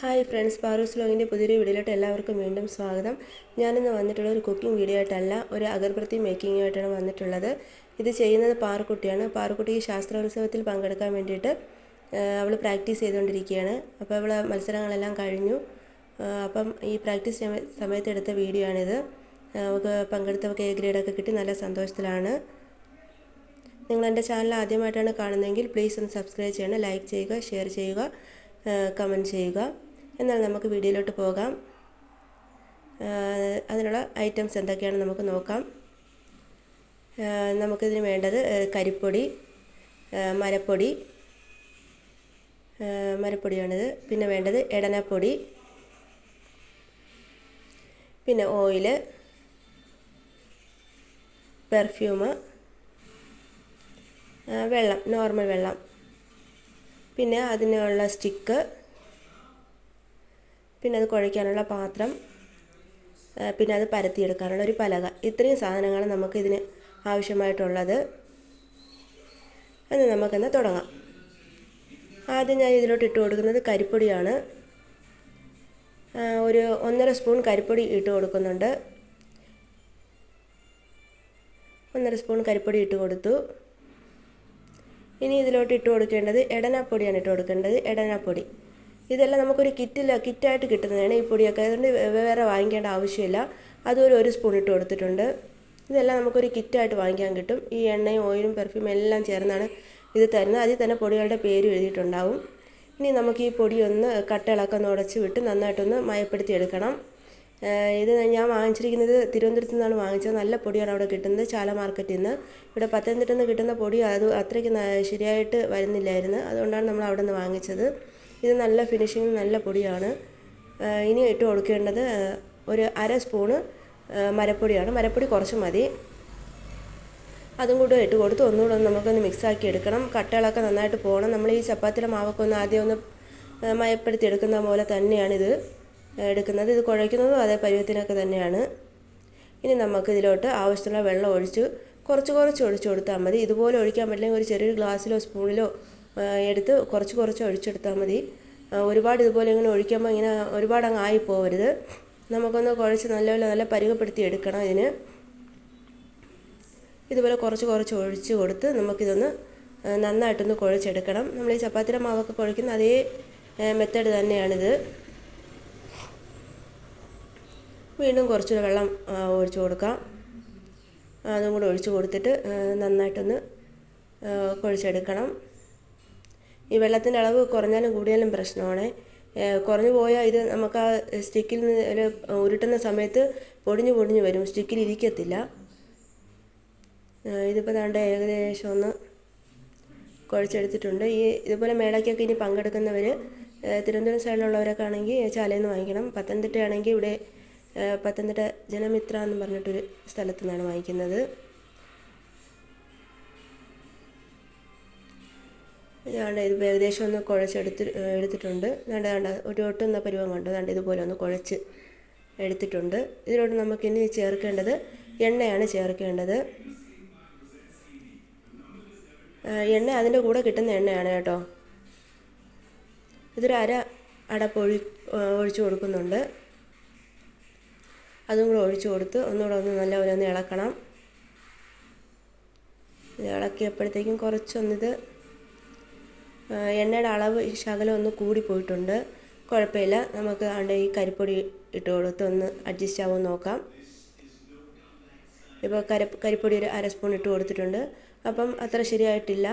Hi friends പാറൂസ് ലോഗിന്റെ പുതിയൊരു വീഡിയോയിലോട്ട് എല്ലാവർക്കും വീണ്ടും സ്വാഗതം. ഞാനിന്ന് വന്നിട്ടുള്ള ഒരു കുക്കിംഗ് വീഡിയോ ആയിട്ടല്ല ഒരു അഗർബത്തി മേക്കിങ്ങുമായിട്ടാണ് വന്നിട്ടുള്ളത്. ഇത് ചെയ്യുന്നത് പാറുക്കുട്ടിയാണ്. പാറുക്കുട്ടി ഈ ശാസ്ത്രോത്സവത്തിൽ പങ്കെടുക്കാൻ വേണ്ടിയിട്ട് അവൾ പ്രാക്ടീസ് ചെയ്തുകൊണ്ടിരിക്കുകയാണ്. അപ്പോൾ അവൾ മത്സരങ്ങളെല്ലാം കഴിഞ്ഞു. അപ്പം ഈ പ്രാക്ടീസ് സമയ- സമയത്ത് എടുത്ത വീഡിയോ ആണിത്. അവൾക്ക് പങ്കെടുത്തവർക്ക് എ ഗ്രേഡൊക്കെ കിട്ടി നല്ല സന്തോഷത്തിലാണ്. നിങ്ങൾ എന്റെ ചാനൽ ആദ്യമായിട്ടാണ് കാണുന്നതെങ്കിൽ പ്ലീസ് ഒന്ന് സബ്സ്ക്രൈബ് ചെയ്യണം ലൈക്ക് ചെയ്യുക ഷെയർ ചെയ്യുക കമന്റ് ചെയ്യുക. എന്നാൽ നമുക്ക് വീഡിയോയിലോട്ട് പോകാം. അതിനുള്ള ഐറ്റംസ് എന്തൊക്കെയാണ് നമുക്ക് നോക്കാം. നമുക്കിതിന് വേണ്ടത് കരിപ്പൊടി മരപ്പൊടി മരപ്പൊടിയാണിത്. പിന്നെ വേണ്ടത് എടനപ്പൊടി പിന്നെ ഓയിൽ പെർഫ്യൂമ് വെള്ളം നോർമൽ വെള്ളം. പിന്നെ അതിനുള്ള സ്റ്റിക്ക് പിന്നെ അത് കുഴയ്ക്കാനുള്ള പാത്രം പിന്നെ അത് പരത്തിയെടുക്കാനുള്ള ഒരു പലക. ഇത്രയും സാധനങ്ങൾ നമുക്ക് ഇതിന് ആവശ്യമായിട്ടുള്ളത്. എന്ന് നമുക്കെന്ന് തുടങ്ങാം. ആദ്യം ഞാൻ ഇതിലോട്ട് ഇട്ട് കൊടുക്കുന്നത് കരിപ്പൊടിയാണ്. ഒരു ഒന്നര സ്പൂൺ കരിപ്പൊടി ഇട്ട് കൊടുക്കുന്നുണ്ട്. ഒന്നര സ്പൂൺ കരിപ്പൊടി ഇട്ട് കൊടുത്തു. ഇനി ഇതിലോട്ട് ഇട്ട് കൊടുക്കേണ്ടത് എടനാപ്പൊടിയാണ് ഇട്ട് കൊടുക്കേണ്ടത്. എടനാപ്പൊടി. ഇതെല്ലാം നമുക്കൊരു കിറ്റിൽ കിറ്റായിട്ട് കിട്ടുന്നതാണ് ഈ പൊടിയൊക്കെ. അതുകൊണ്ട് വേറെ വാങ്ങിക്കേണ്ട ആവശ്യമില്ല. അതൊരു ഒരു സ്പൂൺ ഇട്ട് കൊടുത്തിട്ടുണ്ട്. ഇതെല്ലാം നമുക്കൊരു കിറ്റായിട്ട് വാങ്ങിക്കാൻ കിട്ടും. ഈ എണ്ണയും ഓയിലും പെർഫ്യൂമും എല്ലാം ചേർന്നാണ് ഇത് തരുന്നത്. അതിൽ തന്നെ പൊടികളുടെ പേര് എഴുതിയിട്ടുണ്ടാവും. ഇനി നമുക്ക് ഈ പൊടി ഒന്ന് കട്ടകളൊക്കെ ഒന്ന് ഉടച്ച് വിട്ട് നന്നായിട്ടൊന്ന് മയപ്പെടുത്തി എടുക്കണം. ഇത് ഞാൻ വാങ്ങിച്ചിരിക്കുന്നത് തിരുവനന്തപുരത്ത് നിന്നാണ് വാങ്ങിച്ചത്. നല്ല പൊടിയാണ് അവിടെ കിട്ടുന്നത് ചാല മാർക്കറ്റിൽ നിന്ന്. ഇവിടെ പത്തനംതിട്ടയിൽ നിന്ന് കിട്ടുന്ന പൊടി അത് അത്രയ്ക്ക് ശരിയായിട്ട് വരുന്നില്ലായിരുന്നു. അതുകൊണ്ടാണ് നമ്മൾ അവിടെ നിന്ന് വാങ്ങിച്ചത്. ഇത് നല്ല ഫിനിഷിങ് നല്ല പൊടിയാണ്. ഇനി ഇട്ട് കൊടുക്കേണ്ടത് ഒരു അര സ്പൂണ് മരപ്പൊടിയാണ്. മരപ്പൊടി കുറച്ച് മതി. അതും കൂടെ ഇട്ട് കൊടുത്ത് ഒന്നുകൂടെ ഒന്ന് നമുക്കൊന്ന് മിക്സാക്കി എടുക്കണം. കട്ടകളൊക്കെ നന്നായിട്ട് പോകണം. നമ്മൾ ഈ ചപ്പാത്തിയുടെ മാവൊക്കെ ഒന്ന് ആദ്യം ഒന്ന് മയപ്പെടുത്തി എടുക്കുന്ന പോലെ തന്നെയാണിത് എടുക്കുന്നത്. ഇത് കുഴയ്ക്കുന്നതും അതേ പരുവത്തിനൊക്കെ തന്നെയാണ്. ഇനി നമുക്ക് ഇതിലോട്ട് ആവശ്യത്തിനുള്ള വെള്ളം ഒഴിച്ച് കുറച്ച് കുറച്ച് ഒഴിച്ചു കൊടുത്താൽ മതി. ഇതുപോലെ ഒഴിക്കാൻ പറ്റില്ലെങ്കിൽ ഒരു ചെറിയൊരു ഗ്ലാസ്സിലോ സ്പൂണിലോ എടുത്ത് കുറച്ച് കുറച്ച് ഒഴിച്ചെടുത്താൽ മതി. ഒരുപാട് ഇതുപോലെ ഇങ്ങനെ ഒഴിക്കുമ്പോൾ ഇങ്ങനെ ഒരുപാട് അങ്ങ് ആയി പോകരുത് നമുക്കൊന്ന് കുഴച്ച് നല്ലപോലെ നല്ല പരുവപ്പെടുത്തി എടുക്കണം ഇതിന്. ഇതുപോലെ കുറച്ച് കുറച്ച് ഒഴിച്ച് കൊടുത്ത് നമുക്കിതൊന്ന് നന്നായിട്ടൊന്ന് കുഴച്ചെടുക്കണം. നമ്മൾ ഈ ചപ്പാത്തിയുടെ മാവൊക്കെ കുഴക്കുന്ന അതേ മെത്തേഡ് തന്നെയാണിത്. വീണ്ടും കുറച്ച് വെള്ളം ഒഴിച്ചു കൊടുക്കാം. അതും കൂടെ ഒഴിച്ച് കൊടുത്തിട്ട് നന്നായിട്ടൊന്ന് കുഴച്ചെടുക്കണം. ഈ വെള്ളത്തിന്റെ അളവ് കുറഞ്ഞാലും കൂടിയാലും പ്രശ്നമാണ്. കുറഞ്ഞു പോയാൽ ഇത് നമുക്ക് ആ സ്റ്റിക്കിൽ നിന്ന് ഒരു ഉരുട്ടുന്ന സമയത്ത് പൊടിഞ്ഞു പൊടിഞ്ഞു വരും. സ്റ്റിക്കിൽ ഇരിക്കത്തില്ല. ഇതിപ്പോൾ താണ്ട ഏകദേശം ഒന്ന് കുഴച്ചെടുത്തിട്ടുണ്ട്. ഈ ഇതുപോലെ മേളയ്ക്കൊക്കെ ഇനി പങ്കെടുക്കുന്നവർ തിരുവനന്തപുരം സൈഡിലുള്ളവരൊക്കെ ആണെങ്കിൽ ചാലയിൽ നിന്ന് വാങ്ങിക്കണം. പത്തനംതിട്ടയാണെങ്കിൽ ഇവിടെ പത്തനംതിട്ട ജനമിത്ര എന്ന് പറഞ്ഞിട്ടൊരു സ്ഥലത്തു നിന്നാണ് വാങ്ങിക്കുന്നത്. ഇതാണ്ട് ഇത് ഏകദേശം ഒന്ന് കുഴച്ചെടുത്ത് എടുത്തിട്ടുണ്ട്. വേണ്ട വേണ്ട ഒരു ഒട്ടുന്ന പരുവം കണ്ടു വേണ്ട ഇതുപോലെ ഒന്ന് കുഴച്ച് എടുത്തിട്ടുണ്ട്. ഇതിലോട്ട് നമുക്കിനി ചേർക്കേണ്ടത് എണ്ണയാണ് ചേർക്കേണ്ടത്. എണ്ണ അതിന്റെ കൂടെ കിട്ടുന്ന എണ്ണയാണ് കേട്ടോ. ഇതൊരു അര അടപ്പ് ഒഴി ഒഴിച്ചു കൊടുക്കുന്നുണ്ട്. അതും കൂടെ ഒഴിച്ചു കൊടുത്ത് ഒന്നുകൂടെ ഒന്ന് നല്ലപോലെ ഒന്ന് ഇളക്കണം. ഇളക്കിയപ്പോഴത്തേക്കും കുറച്ചൊന്നിത് എണ്ണയുടെ അളവ് ശകലം ഒന്ന് കൂടിപ്പോയിട്ടുണ്ട് കുഴപ്പമില്ല. നമുക്ക് ആണ്ട് ഈ കരിപ്പൊടി ഇട്ട് കൊടുത്ത് ഒന്ന് അഡ്ജസ്റ്റ് ആവുമെന്ന് നോക്കാം. ഇപ്പോൾ കര കരിപ്പൊടി ഒരു അര സ്പൂൺ ഇട്ട് കൊടുത്തിട്ടുണ്ട്. അപ്പം അത്ര ശരിയായിട്ടില്ല.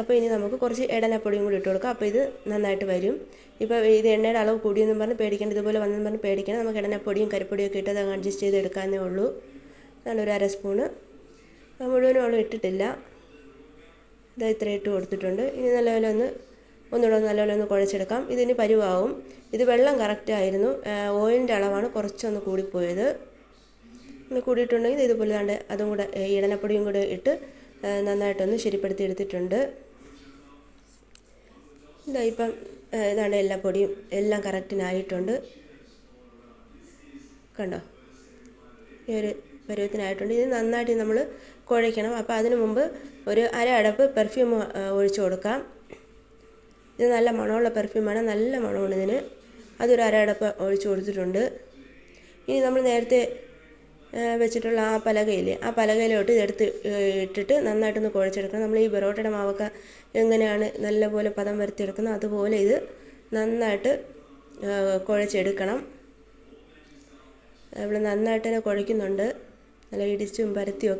അപ്പോൾ ഇനി നമുക്ക് കുറച്ച് ഇടനപ്പൊടിയും കൂടി ഇട്ട് കൊടുക്കാം. അപ്പോൾ ഇത് നന്നായിട്ട് വരും. ഇപ്പോൾ ഇത് എണ്ണയുടെ അളവ് കൂടിയെന്നും പറഞ്ഞ് പേടിക്കേണ്ട ഇതുപോലെ വന്നെന്ന് പറഞ്ഞ് പേടിക്കണം നമുക്ക് ഇടനപ്പൊടിയും കരിപ്പൊടിയും ഒക്കെ ഇട്ട് അത് അഡ്ജസ്റ്റ് ചെയ്ത് എടുക്കാനേ ഉള്ളൂ ഒരു അര സ്പൂണ് മുഴുവനും അവൾ ഇട്ടിട്ടില്ല. ഇത് ഇത്ര ഇട്ട് കൊടുത്തിട്ടുണ്ട്. ഇനി നല്ലപോലെ ഒന്ന് ഒന്നുകൂടെ ഒന്ന് നല്ലപോലെ ഒന്ന് കുഴച്ചെടുക്കാം. ഇതിന് പരുവാവും. ഇത് വെള്ളം കറക്റ്റ് ആയിരുന്നു. ഓയിലിന്റെ അളവാണ് കുറച്ചൊന്ന് കൂടിപ്പോയത്. ഇനി കൂടിയിട്ടുണ്ടെങ്കിൽ ഇതുപോലെ തന്നെ അതും കൂടെ ഇടനപ്പൊടിയും കൂടെ ഇട്ട് നന്നായിട്ടൊന്ന് ശരിപ്പെടുത്തി എടുത്തിട്ടുണ്ട്. ഇതാ ഇപ്പം ഇതാണ് എല്ലാ പൊടിയും എല്ലാം കറക്റ്റിനായിട്ടുണ്ട് കണ്ടോ? ഈ ഒരു പരുവത്തിനായിട്ടുണ്ട്. ഇത് നന്നായിട്ട് നമ്മൾ കുഴയ്ക്കണം. അപ്പോൾ അതിനു മുമ്പ് ഒരു അര അടപ്പ് പെർഫ്യൂം ഒഴിച്ചു കൊടുക്കാം. ഇത് നല്ല മണമുള്ള പെർഫ്യൂമാണ് നല്ല മണമാണ് ഇതിന്. അതൊരു അരടപ്പ് ഒഴിച്ചു കൊടുത്തിട്ടുണ്ട്. ഇനി നമ്മൾ നേരത്തെ വെച്ചിട്ടുള്ള ആ പലകയില്ലേ ആ പലകയിലോട്ട് ഇതെടുത്ത് ഇട്ടിട്ട് നന്നായിട്ടൊന്ന് കുഴച്ചെടുക്കണം. നമ്മൾ ഈ ബെറോട്ടയുടെ മാവൊക്കെ എങ്ങനെയാണ് നല്ലപോലെ പദം വരുത്തിയെടുക്കുന്നത് അതുപോലെ ഇത് നന്നായിട്ട് കുഴച്ചെടുക്കണം. ഇവിടെ നന്നായിട്ട് തന്നെ കുഴയ്ക്കുന്നുണ്ട്. നല്ല ഇടിച്ചും പരത്തിയും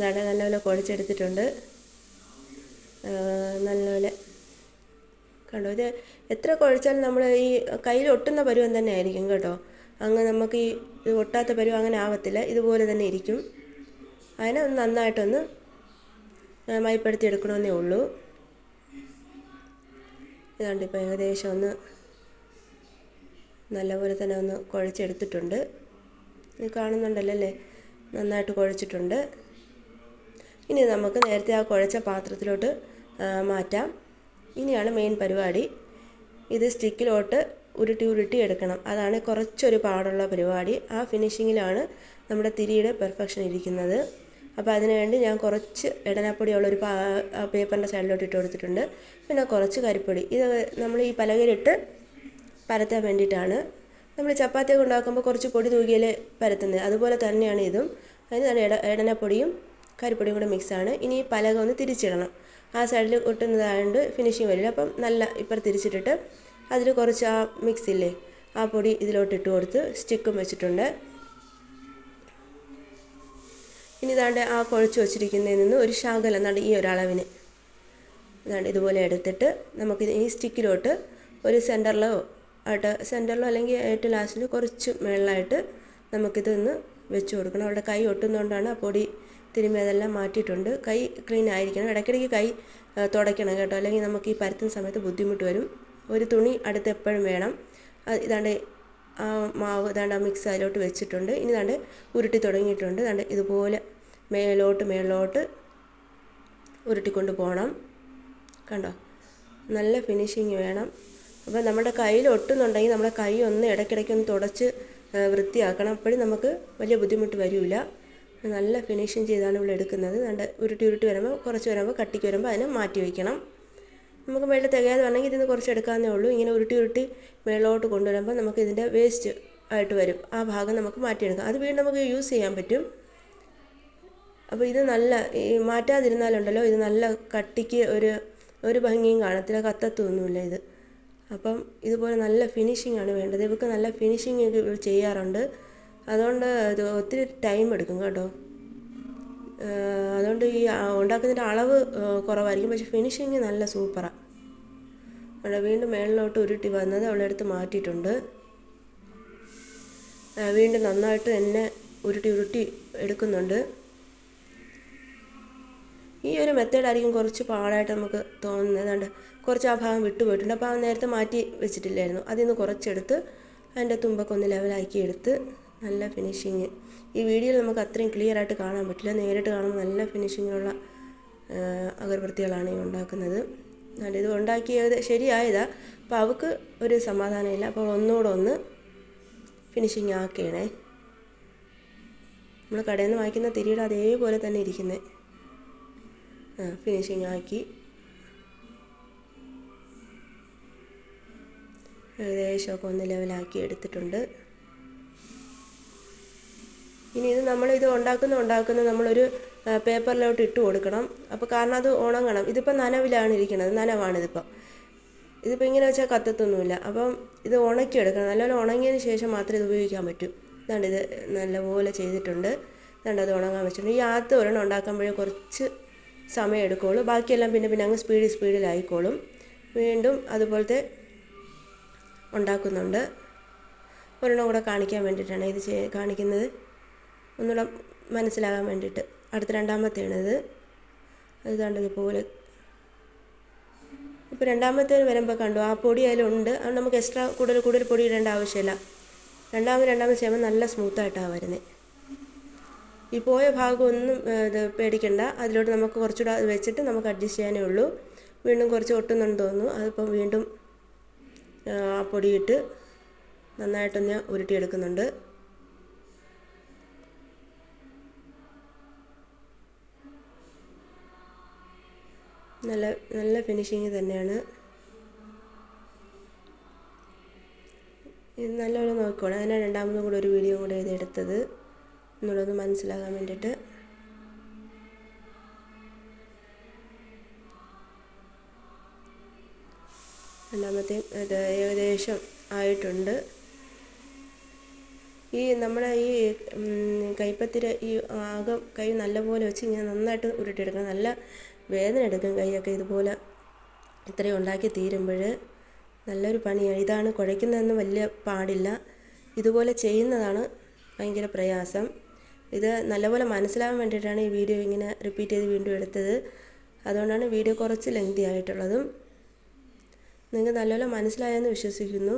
നല്ല നല്ലപോലെ കുഴച്ചെടുത്തിട്ടുണ്ട്. നല്ലപോലെ. കണ്ടോ? ഇത് എത്ര കുഴച്ചാലും നമ്മൾ ഈ കയ്യിൽ ഒട്ടുന്ന പരുവം തന്നെ ആയിരിക്കും കേട്ടോ. അങ്ങ് നമുക്ക് ഈ ഒട്ടാത്ത പരുവം അങ്ങനെ ആവത്തില്ല. ഇതുപോലെ തന്നെ ഇരിക്കും. അതിനെ ഒന്ന് നന്നായിട്ടൊന്ന് മയപ്പെടുത്തി എടുക്കണമെന്നേ ഉള്ളൂ. ഇതാണ്ട് ഇപ്പോൾ ഏകദേശം ഒന്ന് നല്ലപോലെ തന്നെ ഒന്ന് കുഴച്ചെടുത്തിട്ടുണ്ട്. ഇത് കാണുന്നുണ്ടല്ലോ അല്ലേ? നന്നായിട്ട് കുഴച്ചിട്ടുണ്ട്. ഇനി നമുക്ക് നേരത്തെ ആ കുഴച്ച പാത്രത്തിലോട്ട് മാറ്റാം. ഇനിയാണ് മെയിൻ പരിപാടി. ഇത് സ്റ്റിക്കിലോട്ട് ഉരുട്ടി ഉരുട്ടി എടുക്കണം. അതാണ് കുറച്ചൊരു പാടുള്ള പരിപാടി. ആ ഫിനിഷിങ്ങിലാണ് നമ്മുടെ തിരിയുടെ പെർഫെക്ഷൻ ഇരിക്കുന്നത്. അപ്പോൾ അതിനുവേണ്ടി ഞാൻ കുറച്ച് ഇടനാപ്പൊടിയുള്ള ഒരു പേപ്പറിന്റെ സൈഡിലോട്ട് ഇട്ട് കൊടുത്തിട്ടുണ്ട്. പിന്നെ കുറച്ച് കരിപ്പൊടി. ഇത് നമ്മൾ ഈ പലകയിലിട്ട് പരത്താൻ വേണ്ടിയിട്ടാണ്. നമ്മൾ ചപ്പാത്തിയൊക്കെ ഉണ്ടാക്കുമ്പോൾ കുറച്ച് പൊടി തൂകിയിൽ പരത്തുന്നത്. അതുപോലെ തന്നെയാണ് ഇതും. അതിന് നല്ല ഇടനപ്പൊടിയും കരിപ്പൊടിയും കൂടെ മിക്സാണ് ഇനി പലക ഒന്ന് തിരിച്ചിടണം. ആ സൈഡിൽ ഒട്ടുന്നതായതുകൊണ്ട് ഫിനിഷിങ് വരില്ല. അപ്പം നല്ല ഇപ്പം തിരിച്ചിട്ടിട്ട് അതിൽ കുറച്ച് ആ മിക്സ് ഇല്ലേ ആ പൊടി ഇതിലോട്ട് ഇട്ട് കൊടുത്ത് സ്റ്റിക്കും വെച്ചിട്ടുണ്ട്. ഇനി ഇതാണ്ട് ആ കുഴച്ച് വെച്ചിരിക്കുന്നതിൽ നിന്ന് ഒരു ശകലം എന്നാണ്ട് ഈ ഒരളവിന് ഇതാണ്ട് ഇതുപോലെ എടുത്തിട്ട് നമുക്ക് ഈ സ്റ്റിക്കിലോട്ട് ഒരു സെന്ററിലോ ആയിട്ട് സെന്ററിലോ അല്ലെങ്കിൽ ഏറ്റവും ലാസ്റ്റിൽ കുറച്ച് മുകളിലായിട്ട് നമുക്കിതൊന്ന് വെച്ച് കൊടുക്കണം. അവിടെ കൈ ഒട്ടുന്നതുകൊണ്ടാണ് ആ പൊടി തിരുമ്മി അതെല്ലാം മാറ്റിയിട്ടുണ്ട്. കൈ ക്ലീൻ ആയിരിക്കണം. ഇടയ്ക്കിടയ്ക്ക് കൈ തുടയ്ക്കണം കേട്ടോ. അല്ലെങ്കിൽ നമുക്ക് ഈ പരത്തുന്ന സമയത്ത് ബുദ്ധിമുട്ട് വരും. ഒരു തുണി അടുത്ത് എപ്പോഴും വേണം. ഇതാണ്ട് ആ മാവ് ഇതാണ്ട് ആ മിക്സ് അതിലോട്ട് വെച്ചിട്ടുണ്ട്. ഇനി ഇതാണ്ട് ഉരുട്ടി തുടങ്ങിയിട്ടുണ്ട്. ഇതാണ്ട് ഇതുപോലെ മേലോട്ട് മേലോട്ട് ഉരുട്ടിക്കൊണ്ട് പോകണം. കണ്ടോ? നല്ല ഫിനിഷിങ് വേണം. അപ്പോൾ നമ്മുടെ കയ്യിൽ ഒട്ടുന്നുണ്ടെങ്കിൽ നമ്മുടെ കൈ ഒന്ന് ഇടയ്ക്കിടയ്ക്ക് ഒന്ന് തുടച്ച് വൃത്തിയാക്കണം. അപ്പോഴും നമുക്ക് വലിയ ബുദ്ധിമുട്ട് വരില്ല നല്ല ഫിനിഷിങ് ചെയ്താണ് ഇവിടെ എടുക്കുന്നത്. രണ്ട് ഉരുട്ടി ഉരുട്ടി വരുമ്പോൾ കുറച്ച് വരുമ്പോൾ കട്ടിക്ക് വരുമ്പോൾ അതിനെ മാറ്റി വയ്ക്കണം നമുക്ക് മേളിൽ തികയാതെ വേണമെങ്കിൽ ഇതിന് കുറച്ച് എടുക്കാമെന്നേ ഉള്ളൂ. ഇങ്ങനെ ഉരുട്ടി ഉരുട്ടി മേളിലോട്ട് കൊണ്ടുവരുമ്പോൾ നമുക്ക് ഇതിന്റെ വേസ്റ്റ് ആയിട്ട് വരും. ആ ഭാഗം നമുക്ക് മാറ്റിയെടുക്കാം. അത് വീണ്ടും നമുക്ക് യൂസ് ചെയ്യാൻ പറ്റും. അപ്പോൾ ഇത് നല്ല ഈ മാറ്റാതിരുന്നാലുണ്ടല്ലോ ഇത് നല്ല കട്ടിക്ക് ഒരു ഒരു ഭംഗിയും കാണത്തില്ല. കത്തത്തൊന്നുമില്ല ഇത്. അപ്പം ഇതുപോലെ നല്ല ഫിനിഷിംഗ് ആണ് വേണ്ടത്. ഇവർക്ക് നല്ല ഫിനിഷിങ് ചെയ്യാറുണ്ട്. അതുകൊണ്ട് ഇത് ഒത്തിരി ടൈം എടുക്കും കേട്ടോ. അതുകൊണ്ട് ഈ ഉണ്ടാക്കുന്നതിന്റെ അളവ് കുറവായിരിക്കും. പക്ഷെ ഫിനിഷിങ് നല്ല സൂപ്പറാണ് അവിടെ വീണ്ടും മേളിലോട്ട് ഉരുട്ടി വന്നത് അവളെടുത്ത് മാറ്റിയിട്ടുണ്ട്. വീണ്ടും നന്നായിട്ട് എന്നെ ഉരുട്ടി ഉരുട്ടി എടുക്കുന്നുണ്ട്. ഈ ഒരു മെത്തേഡായിരിക്കും കുറച്ച് പാടായിട്ട് നമുക്ക് തോന്നുന്നത്. ഏതാണ്ട് കുറച്ച് ആ ഭാഗം വിട്ടുപോയിട്ടുണ്ട് അപ്പോൾ ആ നേരത്തെ മാറ്റി വെച്ചിട്ടില്ലായിരുന്നു. അതിൽ നിന്ന് കുറച്ചെടുത്ത് അതിന്റെ തുമ്പൊക്കെ ഒന്ന് ലെവലാക്കി എടുത്ത് നല്ല ഫിനിഷിങ് ഈ വീഡിയോയിൽ നമുക്ക് അത്രയും ക്ലിയർ ആയിട്ട് കാണാൻ പറ്റില്ല. നേരിട്ട് കാണുമ്പോൾ നല്ല ഫിനിഷിങ്ങിലുള്ള അഗർബത്തികളാണ് ഈ ഉണ്ടാക്കുന്നത്. നല്ല ഇത് ഉണ്ടാക്കിയത് ശരിയായതാ. അപ്പോൾ അവൾക്ക് ഒരു സമാധാനമില്ല. അപ്പോൾ ഒന്നുകൂടെ ഒന്ന് ഫിനിഷിങ് ആക്കണേ. നമ്മൾ കടയിൽ നിന്ന് വാങ്ങിക്കുന്ന തിരിയുടെ അതേപോലെ തന്നെ ഇരിക്കുന്നത് ആ ഫിനിഷിങ് ആക്കി. ഏകദേശമൊക്കെ ഒന്ന് ലെവലാക്കി എടുത്തിട്ടുണ്ട്. ഇനി ഇത് നമ്മൾ ഇത് ഉണ്ടാക്കുന്ന ഉണ്ടാക്കുന്ന നമ്മളൊരു പേപ്പറിലോട്ട് ഇട്ട് കൊടുക്കണം. അപ്പോൾ കാരണം അത് ഉണങ്ങണം. ഇതിപ്പോൾ നനവിലാണ് ഇരിക്കുന്നത് നനവാണിതിപ്പോൾ ഇതിപ്പോൾ ഇങ്ങനെ വെച്ചാൽ കത്തത്തൊന്നുമില്ല. അപ്പം ഇത് ഉണക്കിയെടുക്കണം. നല്ലപോലെ ഉണങ്ങിയതിന് ശേഷം മാത്രമേ ഇത് ഉപയോഗിക്കാൻ പറ്റൂ. ഇതാണ്ട് ഇത് നല്ലപോലെ ചെയ്തിട്ടുണ്ട്. ഇതാണ്ട് അത് ഉണങ്ങാൻ വെച്ചിട്ടുണ്ട്. ഈ ആദ്യത്തെ ഒരെണ്ണം ഉണ്ടാക്കുമ്പോഴേ കുറച്ച് സമയം എടുക്കുള്ളൂ. ബാക്കിയെല്ലാം പിന്നെ പിന്നെ അങ്ങ് സ്പീഡിൽ സ്പീഡിലായിക്കോളും വീണ്ടും അതുപോലത്തെ ഉണ്ടാക്കുന്നുണ്ട്. ഒരെണ്ണം കൂടെ കാണിക്കാൻ വേണ്ടിയിട്ടാണ് ഇത് കാണിക്കുന്നത്. ഒന്നുകൂടെ മനസ്സിലാകാൻ വേണ്ടിയിട്ട്. അടുത്ത രണ്ടാമത്തെയാണിത് അത് കണ്ടത് ഇതുപോലെ. ഇപ്പോൾ രണ്ടാമത്തേന് വരുമ്പോൾ കണ്ടു ആ പൊടി അതിലുണ്ട് അതുകൊണ്ട് നമുക്ക് എക്സ്ട്രാ കൂടുതൽ കൂടുതൽ പൊടി ഇടേണ്ട ആവശ്യമില്ല. രണ്ടാമത് രണ്ടാമത് ചെയ്യുമ്പോൾ നല്ല സ്മൂത്തായിട്ടാണ് വരുന്നത് ഈ പോയ ഭാഗമൊന്നും ഇത് പേടിക്കണ്ട. അതിലോട്ട് നമുക്ക് കുറച്ചുകൂടെ അത് വെച്ചിട്ട് നമുക്ക് അഡ്ജസ്റ്റ് ചെയ്യാനേ ഉള്ളൂ. വീണ്ടും കുറച്ച് ഒട്ടുന്നുണ്ടെന്ന് തോന്നുന്നു. അതിപ്പം വീണ്ടും ആ പൊടിയിട്ട് നന്നായിട്ടൊന്ന് ഉരുട്ടിയെടുക്കുന്നുണ്ട്. നല്ല നല്ല ഫിനിഷിങ് തന്നെയാണ്. ഇത് നല്ലപോലെ നോക്കിക്കോളാം. അതിനാണ് രണ്ടാമതും കൂടെ ഒരു വീഡിയോ കൂടെ ഇതെടുത്തത് എന്നുള്ളത് മനസ്സിലാകാൻ വേണ്ടിയിട്ട്. രണ്ടാമത്തെയും ഇത് ഏകദേശം ആയിട്ടുണ്ട്. ഈ നമ്മുടെ ഈ കൈപ്പത്തിര ഈ ആകം കൈ നല്ലപോലെ വെച്ച് ഇങ്ങനെ നന്നായിട്ട് ഉരുട്ടിയെടുക്കണം. നല്ല വേദന എടുക്കും കൈയൊക്കെ ഇതുപോലെ ഇത്രയും ഉണ്ടാക്കി തീരുമ്പോൾ നല്ലൊരു പണിയാണ് ഇതാണ് കുഴയ്ക്കുന്നതെന്ന് വലിയ പാടില്ല. ഇതുപോലെ ചെയ്യുന്നതാണ് ഭയങ്കര പ്രയാസം. ഇത് നല്ലപോലെ മനസ്സിലാവാൻ വേണ്ടിയിട്ടാണ് ഈ വീഡിയോ ഇങ്ങനെ റിപ്പീറ്റ് ചെയ്ത് വീണ്ടും എടുത്തത്. അതുകൊണ്ടാണ് വീഡിയോ കുറച്ച് ലെങ്തി ആയിട്ടുള്ളതും. നിങ്ങൾക്ക് നല്ലപോലെ മനസ്സിലായെന്ന് വിശ്വസിക്കുന്നു.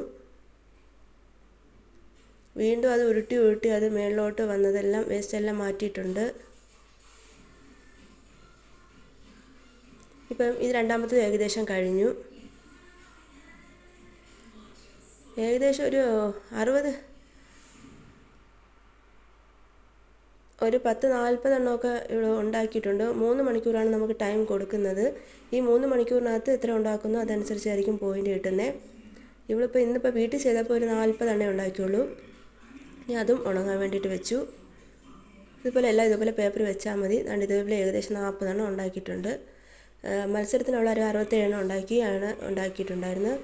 വീണ്ടും അത് ഉരുട്ടി ഉരുട്ടി അത് മേളിലോട്ട് വന്നതെല്ലാം വേസ്റ്റെല്ലാം മാറ്റിയിട്ടുണ്ട്. ഇപ്പം ഇത് രണ്ടാമത്തത് ഏകദേശം കഴിഞ്ഞു. ഏകദേശം ഒരു അറുപത് ഒരു പത്ത് നാൽപ്പതെണ്ണമൊക്കെ ഇവിടെ ഉണ്ടാക്കിയിട്ടുണ്ട്. മൂന്ന് മണിക്കൂറാണ് നമുക്ക് ടൈം കൊടുക്കുന്നത്. ഈ മൂന്ന് മണിക്കൂറിനകത്ത് എത്ര ഉണ്ടാക്കുന്നു അതനുസരിച്ചായിരിക്കും പോയിന്റ് കിട്ടുന്നത് ഇവളിപ്പോൾ ഇന്നിപ്പോൾ വീട്ടിൽ ചെയ്തപ്പോൾ ഒരു നാൽപ്പതെണ്ണേ ഉണ്ടാക്കിയുള്ളൂ. ഇനി അതും ഉണങ്ങാൻ വേണ്ടിയിട്ട് വെച്ചു. ഇതുപോലെ എല്ലാം ഇതുപോലെ പേപ്പർ വെച്ചാൽ മതി. അതുകൊണ്ട് ഇതുപോലെ ഏകദേശം നാൽപ്പതെണ്ണം ഉണ്ടാക്കിയിട്ടുണ്ട്. മത്സരത്തിനുള്ള ഒരു അറുപത്തേഴെണ്ണം ഉണ്ടാക്കിയാണ് ഉണ്ടാക്കിയിട്ടുണ്ടായിരുന്നത്.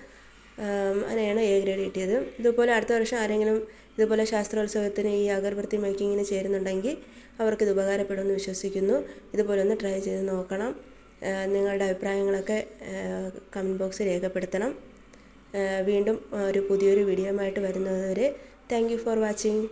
അങ്ങനെയാണ് എ ഗ്രേഡ് കിട്ടിയത്. ഇതുപോലെ അടുത്ത വർഷം ആരെങ്കിലും ഇതുപോലെ ശാസ്ത്രോത്സവത്തിന് ഈ അഗർബത്തി മേക്കിങ്ങിന് ചേരുന്നുണ്ടെങ്കിൽ അവർക്കിത് ഉപകാരപ്പെടുമെന്ന് വിശ്വസിക്കുന്നു. ഇതുപോലെ ഒന്ന് ട്രൈ ചെയ്ത് നോക്കണം. നിങ്ങളുടെ അഭിപ്രായങ്ങളൊക്കെ കമന്റ് ബോക്സിൽ രേഖപ്പെടുത്തണം. വീണ്ടും ഒരു പുതിയൊരു വീഡിയോ ആയിട്ട് വരുന്നതുവരെ താങ്ക് യു ഫോർ വാച്ചിങ്